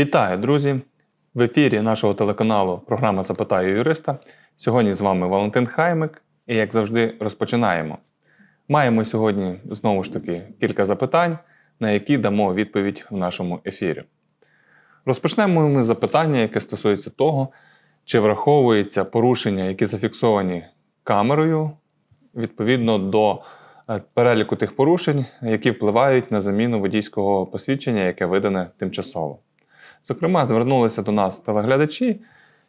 Вітаю, друзі! В ефірі нашого телеканалу програма Запитаю юриста. Сьогодні з вами Валентин Хаймик, і як завжди, розпочинаємо. Маємо сьогодні знову ж таки кілька запитань, на які дамо відповідь в нашому ефірі. Розпочнемо ми запитання, яке стосується того, чи враховується порушення, які зафіксовані камерою відповідно до е, переліку тих порушень, які впливають на заміну водійського посвідчення, яке видане тимчасово. Зокрема, звернулися до нас телеглядачі,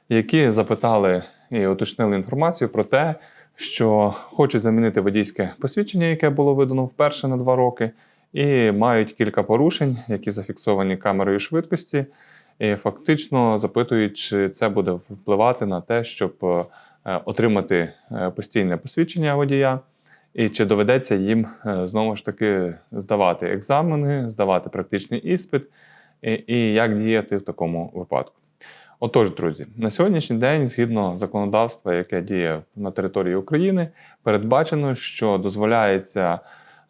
які запитали і уточнили інформацію про те, що хочуть замінити водійське посвідчення, яке було видано вперше на два роки, і мають кілька порушень, які зафіксовані камерою швидкості, і фактично запитують, чи це буде впливати на те, щоб е, отримати е, постійне посвідчення водія. І чи доведеться їм е, знову ж таки здавати екзамени, здавати практичний іспит, і, і як діяти в такому випадку? Отож, друзі, на сьогоднішній день, згідно законодавства, яке діє на території України, передбачено, що дозволяється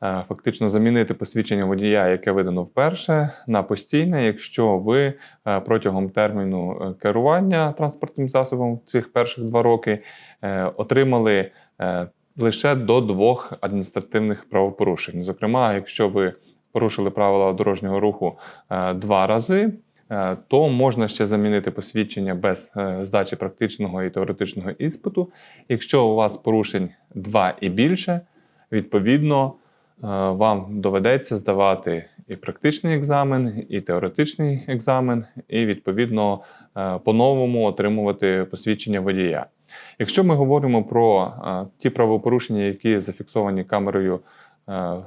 е, фактично замінити посвідчення водія, яке видано вперше, на постійне, якщо ви е, протягом терміну е, керування транспортним засобом цих перших два роки отримали лише до двох адміністративних правопорушень. Зокрема, якщо ви порушили правила дорожнього руху е, два рази, е, то можна ще замінити посвідчення без е, здачі практичного і теоретичного іспиту. Якщо у вас порушень два і більше, відповідно вам доведеться здавати і практичний екзамен, і теоретичний екзамен, і відповідно по-новому отримувати посвідчення водія. Якщо ми говоримо про ті правопорушення, які зафіксовані камерою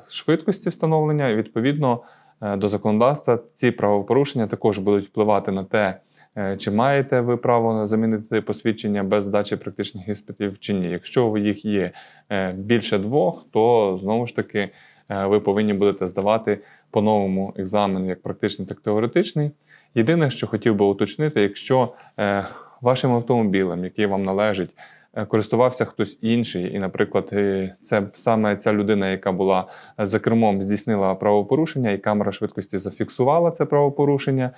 швидкості встановлення, і відповідно е, до законодавства, ці правопорушення також будуть впливати на те, е, чи маєте ви право замінити посвідчення без здачі практичних іспитів чи ні. Якщо їх є е, більше двох, то знову ж таки е, ви повинні будете здавати по-новому екзамен як практичний, так і теоретичний. Єдине, що хотів би уточнити, якщо е, вашим автомобілем, який вам належить, е, користувався хтось інший, і, наприклад, е, це саме ця людина, яка була е, за кермом, здійснила правопорушення, і камера швидкості зафіксувала це правопорушення,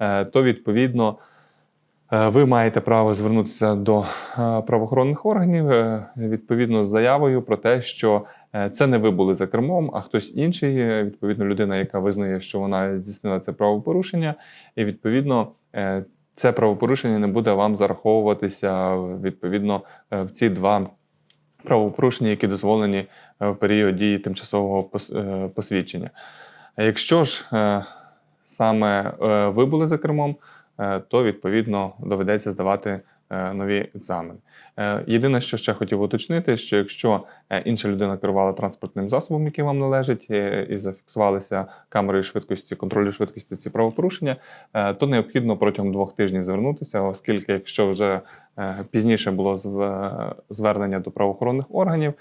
е, то відповідно. е, Ви маєте право звернутися до е, правоохоронних органів е, відповідно з заявою про те, що е, це не ви були за кермом, а хтось інший, е, відповідно, людина, яка визнає, що вона здійснила це правопорушення, і відповідно е, це правопорушення не буде вам зараховуватися відповідно е, в ці два правопорушення, які дозволені е, в період дії тимчасового е, посвідчення. Якщо ж саме ви були за кермом, то відповідно доведеться здавати нові екзамени. Е, Єдине, що ще хотів уточнити, що якщо е, інша людина керувала транспортним засобом, який вам належить, е, і зафіксувалися камерою швидкості, контролю швидкості ці правопорушення, е, то необхідно протягом двох тижнів звернутися, оскільки якщо вже е, пізніше було зв- звернення до правоохоронних органів,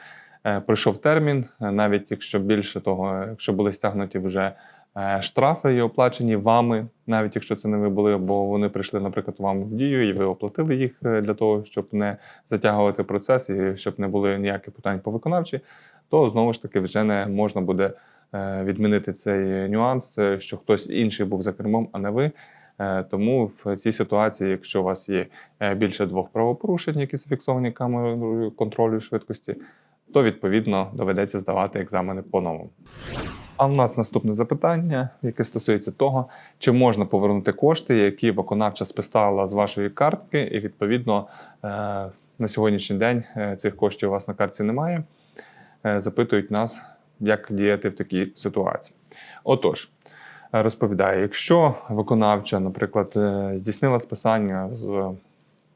е, пройшов термін, е, навіть якщо більше того, е, якщо були стягнуті вже е, штрафи і оплачені вами, навіть якщо це не ви були, бо вони прийшли, наприклад, вам в дію, і ви оплатили їх е, для того, щоб не затягувати процес і щоб не були ніяких питань по виконавчі, то знову ж таки вже не можна буде е, відмінити цей нюанс, е, що хтось інший був за кермом, а не ви. Е, Тому в цій ситуації, якщо у вас є е, більше двох правопорушень, які зафіксовані камерою контролю швидкості, то відповідно доведеться здавати екзамени по-новому. А в нас наступне запитання, яке стосується того, чи можна повернути кошти, які виконавча списала з вашої картки, і відповідно е, на сьогоднішній день е, цих коштів у вас на картці немає. Е, Запитують нас, як діяти в такій ситуації. Отож, розповідаю, якщо виконавча, наприклад, здійснила списання з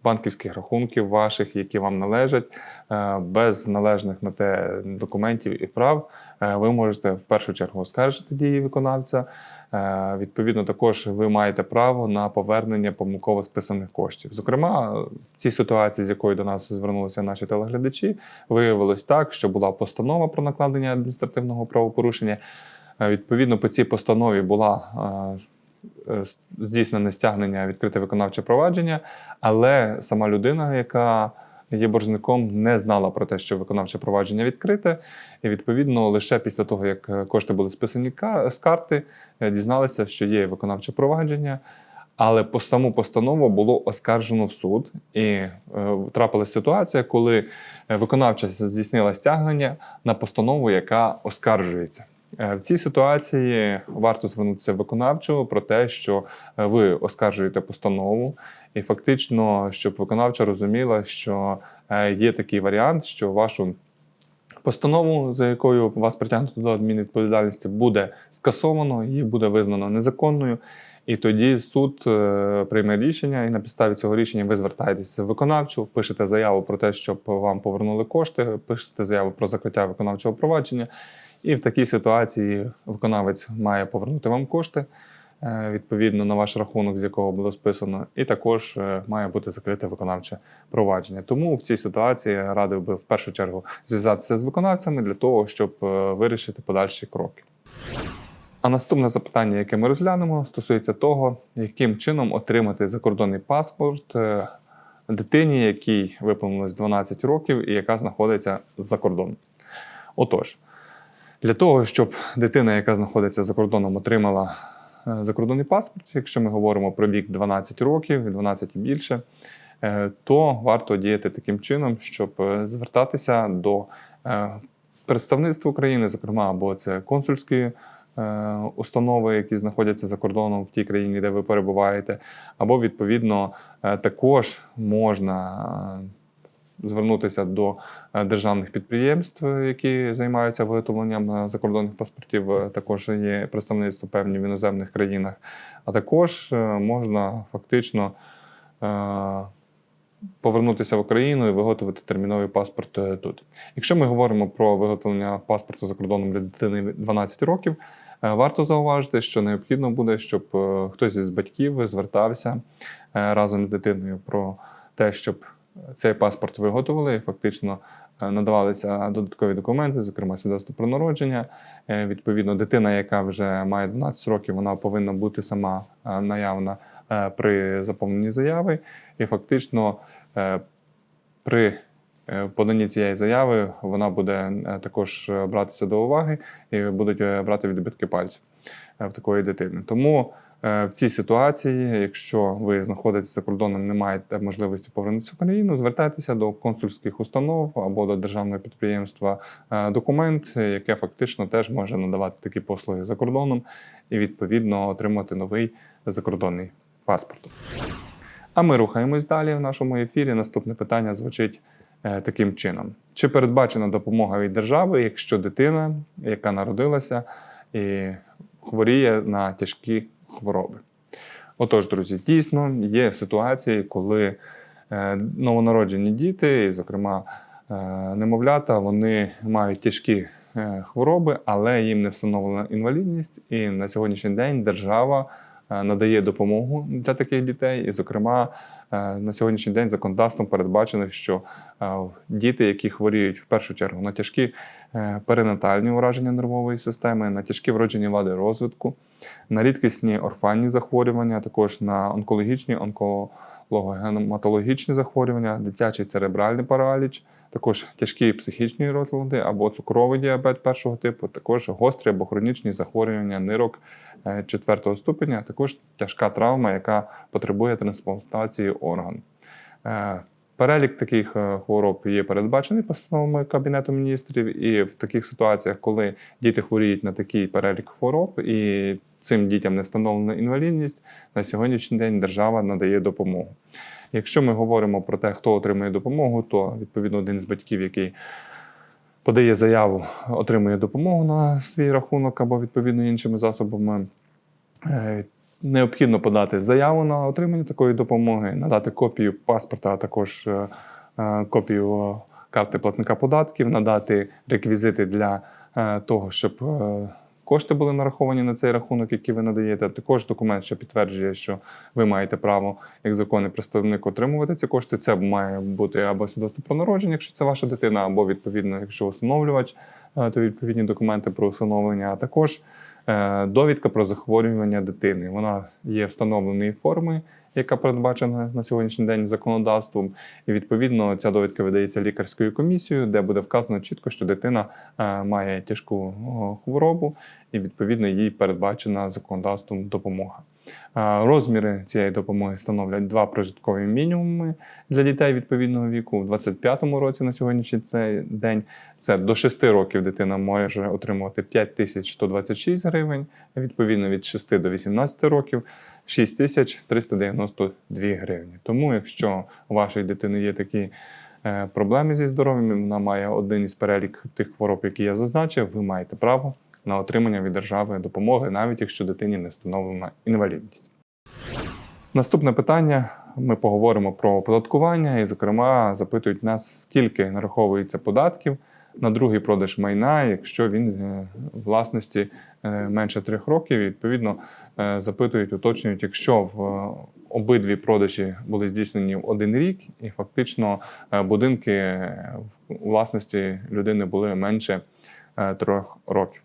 банківських рахунків ваших, які вам належать, е, без належних на те документів і прав, е, ви можете в першу чергу оскаржити дії виконавця. Е, Відповідно, також ви маєте право на повернення помилково списаних коштів. Зокрема, в цій ситуації, з якою до нас звернулися наші телеглядачі, виявилось так, що була постанова про накладення адміністративного правопорушення. Відповідно, по цій постанові була здійснене стягнення, відкрите виконавче провадження, але сама людина, яка є боржником, не знала про те, що виконавче провадження відкрите, і відповідно лише після того, як е, кошти були списані з карти, е, дізналися, що є виконавче провадження. Але по саму постанову було оскаржено в суд, і е, трапилася ситуація, коли е, виконавча здійснила стягнення на постанову, яка оскаржується. Е, В цій ситуації варто звернутися в виконавчу про те, що е, ви оскаржуєте постанову, і фактично, щоб виконавча розуміла, що е, є такий варіант, що вашу постанову, за якою вас притягнуто до адмінвідповідальності, буде скасовано, її буде визнано незаконною. І тоді суд прийме рішення, і на підставі цього рішення ви звертаєтеся в виконавчу, пишете заяву про те, щоб вам повернули кошти, пишете заяву про закриття виконавчого провадження. І в такій ситуації виконавець має повернути вам кошти е, відповідно на ваш рахунок, з якого було списано, і також е, має бути закрите виконавче провадження. Тому в цій ситуації радив би в першу чергу зв'язатися з виконавцями для того, щоб е, вирішити подальші кроки. А наступне запитання, яке ми розглянемо, стосується того, яким чином отримати закордонний паспорт дитині, якій виповнилось 12 років і яка знаходиться за кордоном. Отож, для того, щоб дитина, яка знаходиться за кордоном, отримала е, закордонний паспорт, якщо ми говоримо про вік 12 років, 12 і більше, е, то варто діяти таким чином, щоб е, звертатися до представництва України, зокрема, або це консульські установи, які знаходяться за кордоном в тій країні, де ви перебуваєте, або відповідно також можна звернутися до е, державних підприємств, які займаються виготовленням е, закордонних паспортів. Е, Також є представництво певні в іноземних країнах, а також можна фактично. Повернутися в Україну і виготовити терміновий паспорт тут. Якщо ми говоримо про виготовлення паспорту за кордоном для дитини 12 років, варто зауважити, що необхідно буде, щоб хтось із батьків звертався разом з дитиною про те, щоб цей паспорт виготовили фактично е, надавалися додаткові документи, зокрема свідоцтво про народження. Е, Відповідно, дитина, яка вже має 12 років, вона повинна бути сама е, наявна при заповненні заяви, і фактично при поданні цієї заяви вона буде також братися до уваги і будуть брати відбитки пальців в такої дитини. Тому в цій ситуації, якщо ви знаходитеся за кордоном, не маєте можливості повернутися в Україну, звертайтеся до консульських установ або до державного підприємства е, документ, яке фактично теж може надавати такі послуги за кордоном і відповідно отримати новий закордонний паспорт. А ми рухаємось далі в нашому ефірі. Наступне питання звучить е, таким чином: чи передбачена допомога від держави, якщо дитина, яка народилася і хворіє на тяжкі хвороби? Отож, друзі, дійсно є ситуації, коли е, новонароджені діти, і, зокрема, е, немовлята, вони мають тяжкі е, хвороби, але їм не встановлена інвалідність. І на сьогоднішній день держава надає допомогу для таких дітей. І, зокрема, на сьогоднішній день законодавством передбачено, що діти, які хворіють в першу чергу на тяжкі перинатальні ураження нервової системи, на тяжкі вроджені вади розвитку, на рідкісні орфанні захворювання, а також на онкологічні, онкологічні захворювання, дитячий церебральний параліч, також тяжкі психічні розлади або цукровий діабет першого типу, також гострі або хронічні захворювання нирок е, четвертого ступеня, а також тяжка травма, яка потребує трансплантації органу. Е, Перелік таких е, хвороб є передбачений постановами Кабінету міністрів, і в таких ситуаціях, коли діти хворіють на такий перелік хвороб, і цим дітям не встановлена інвалідність, на сьогоднішній день держава надає допомогу. Якщо ми говоримо про те, хто отримує допомогу, то відповідно один з батьків, який подає заяву, отримує допомогу на свій рахунок або відповідно іншими засобами. Необхідно подати заяву на отримання такої допомоги, надати копію паспорта, а також е, е, копію карти платника податків, надати реквізити для е, того, щоб кошти були нараховані на цей рахунок, який ви надаєте. Також документ, що підтверджує, що ви маєте право як законний представник отримувати ці кошти. Це має бути або свідоцтво про народження, якщо це ваша дитина, або відповідно, якщо усиновлювач, то відповідні документи про усиновлення, а також довідка про захворювання дитини. Вона є встановленої форми, яка передбачена на сьогоднішній день законодавством. І відповідно ця довідка видається лікарською комісією, де буде вказано чітко, що дитина е, має тяжку хворобу, і відповідно їй передбачена законодавством допомога. Розміри цієї допомоги становлять два прожиткові мінімуми для дітей відповідного віку. У 2025 році на сьогоднішній цей день це до 6 років дитина може отримувати 5126 гривень, відповідно від 6 до 18 років 6392 гривні. Тому, якщо у вашої дитини є такі е, проблеми зі здоров'ям, вона має один із перелік тих хвороб, які я зазначив, ви маєте право на отримання від держави допомоги, навіть якщо дитині не встановлена інвалідність. Наступне питання. Ми поговоримо про оподаткування, і, зокрема, запитують нас, скільки нараховується податків на другий продаж майна, якщо він е, власності е, менше трьох років. І, Відповідно, е, запитують, уточнюють, якщо в обидві продажі були здійснені в один рік, і фактично будинки в власності людини були менше трьох років.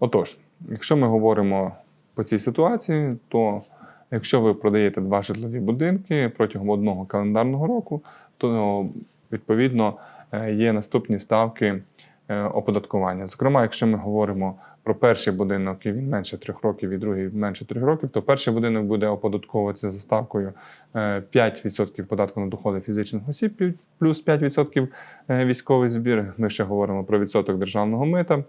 Отож, якщо ми говоримо по цій ситуації, то якщо ви продаєте два житлові будинки протягом одного календарного року, то відповідно е, є наступні ставки е, оподаткування. Зокрема, якщо ми говоримо про перший будинок, і він менше трьох років, і другий менше трьох років, то перший будинок буде оподатковуватися за ставкою е, 5% податку на доходи фізичних осіб, плюс 5% е, військовий збір. Ми ще говоримо про відсоток державного мита.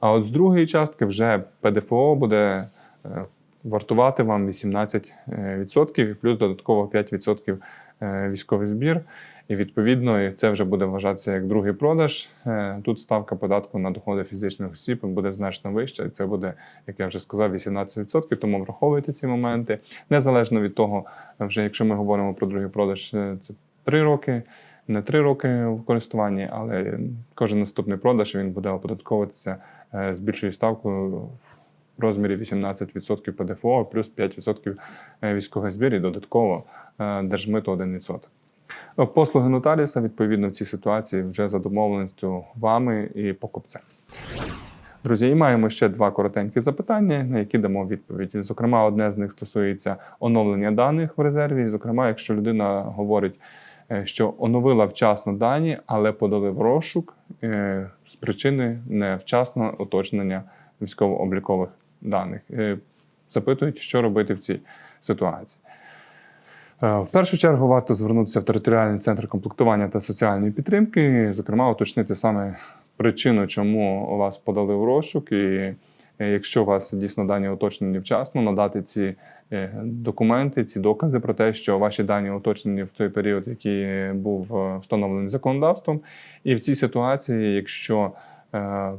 А от з другої частки вже ПДФО буде е, вартувати вам 18% і плюс додатково 5% е, військовий збір. І відповідно це вже буде вважатися як другий продаж. Е, Тут ставка податку на доходи фізичних осіб буде значно вища, і це буде, як я вже сказав, 18%. Тому враховуйте ці моменти. Незалежно від того, вже якщо ми говоримо про другий продаж, е, це 3 роки, не 3 роки в користуванні, але кожен наступний продаж він буде оподатковуватися е, з більшою ставкою в розмірі 18% ПДФО плюс 5% військових збір і додатково е, держмито 1%. Е, Послуги нотаріуса відповідно в цій ситуації вже за домовленістю вами і покупцем. Друзі, і маємо ще два коротенькі запитання, на які дамо відповідь. Зокрема, одне з них стосується оновлення даних в резерві. Зокрема, якщо людина говорить, е, що оновила вчасно дані, але подали в розшук е, з причини невчасного уточнення військово-облікових даних. Е, Запитують, що робити в цій ситуації. Е, В першу чергу варто звернутися в територіальний центр комплектування та соціальної підтримки, зокрема, уточнити саме причину, чому у вас подали в розшук, і е, якщо у вас дійсно дані уточнені вчасно, надати ці е, документи, ці докази про те, що ваші дані уточнені в той період, який був е, встановлений законодавством. І в цій ситуації, якщо е,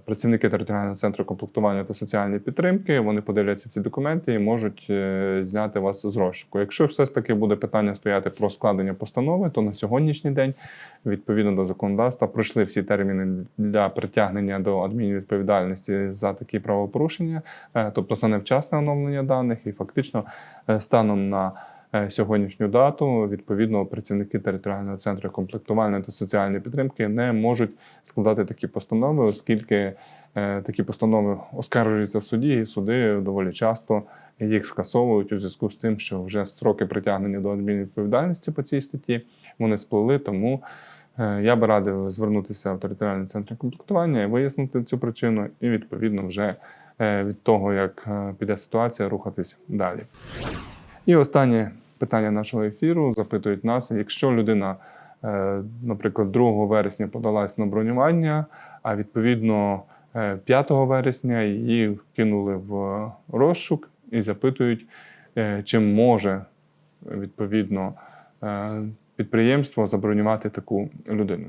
працівники територіального центру комплектування та соціальної підтримки, вони подивляться ці документи і можуть е, зняти вас з розшуку. Якщо все ж таки буде питання стояти про складення постанови, то на сьогоднішній день, відповідно до законодавства, пройшли всі терміни для притягнення до адмінвідповідальності за такі правопорушення, Е, тобто це невчасне оновлення даних, і фактично е, станом на е, сьогоднішню дату відповідно працівники територіального центру комплектування та соціальної підтримки не можуть складати такі постанови, оскільки е, такі постанови оскаржуються в суді, і суди доволі часто їх скасовують у зв'язку з тим, що вже строки притягнення до адмінвідповідальності по цій статті вони сплили. Тому е, я би радив звернутися в територіальний центр комплектування і вияснити цю причину, і відповідно вже е, від того, як е, піде ситуація, рухатись далі. І останнє питання нашого ефіру запитують нас: якщо людина, е, наприклад, 2 вересня подалась на бронювання, а відповідно е, 5 вересня її кинули в розшук і запитують, е, чи може відповідно е, підприємство забронювати таку людину.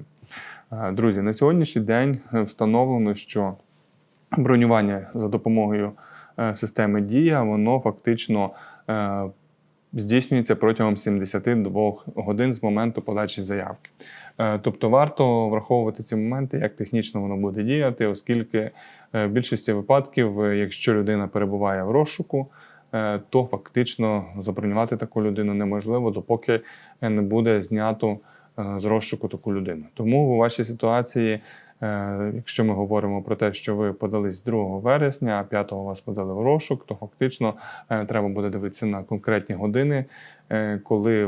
Е, Друзі, на сьогоднішній день е, встановлено, що бронювання за допомогою е, системи Дія, воно фактично е, здійснюється протягом 72 годин з моменту подачі заявки. Е, Тобто варто враховувати ці моменти, як технічно воно буде діяти, оскільки е, в більшості випадків, е, якщо людина перебуває в розшуку, то фактично забронювати таку людину неможливо, допоки не буде знято з розшуку таку людину. Тому у вашій ситуації, якщо ми говоримо про те, що ви подались 2 вересня, а 5 вас подали в розшук, то фактично е, треба буде дивитися на конкретні години, е, коли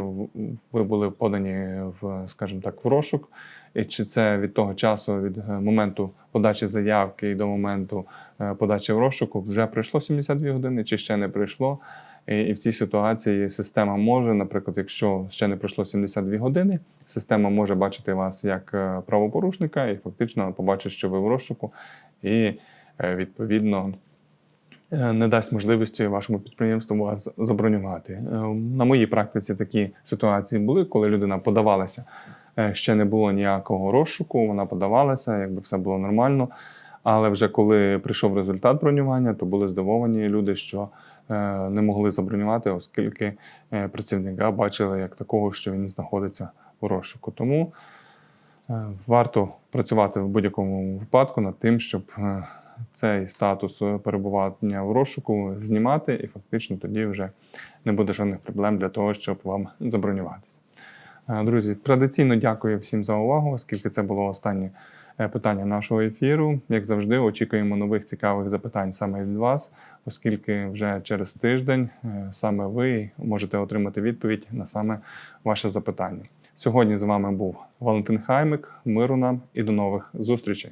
ви були подані в, скажімо так, в розшук. І чи це від того часу, від е, моменту подачі заявки до моменту е, подачі в розшуку вже пройшло 72 години, чи ще не пройшло. І в цій ситуації система може, наприклад, якщо ще не пройшло 72 години, система може бачити вас як е, правопорушника і фактично побачить, що ви в розшуку, і е, відповідно е, не дасть можливості вашому підприємству вас забронювати. На моїй практиці такі ситуації були, коли людина подавалася. Ще не було ніякого розшуку, вона подавалася, якби все було нормально. Але вже коли прийшов результат бронювання, то були здивовані люди, що не могли забронювати, оскільки е, працівника бачили як такого, що він знаходиться у розшуку. Тому е, варто працювати в будь-якому випадку над тим, щоб е, цей статус е, перебування в розшуку знімати, і фактично тоді вже не буде жодних проблем для того, щоб вам забронюватися. Е, Друзі, традиційно дякую всім за увагу, оскільки це було останнє е, питання нашого ефіру. Як завжди, очікуємо нових цікавих запитань саме від вас, оскільки вже через тиждень е, саме ви можете отримати відповідь на саме ваше запитання. Сьогодні з вами був Валентин Хаймик. Миру нам і до нових зустрічей.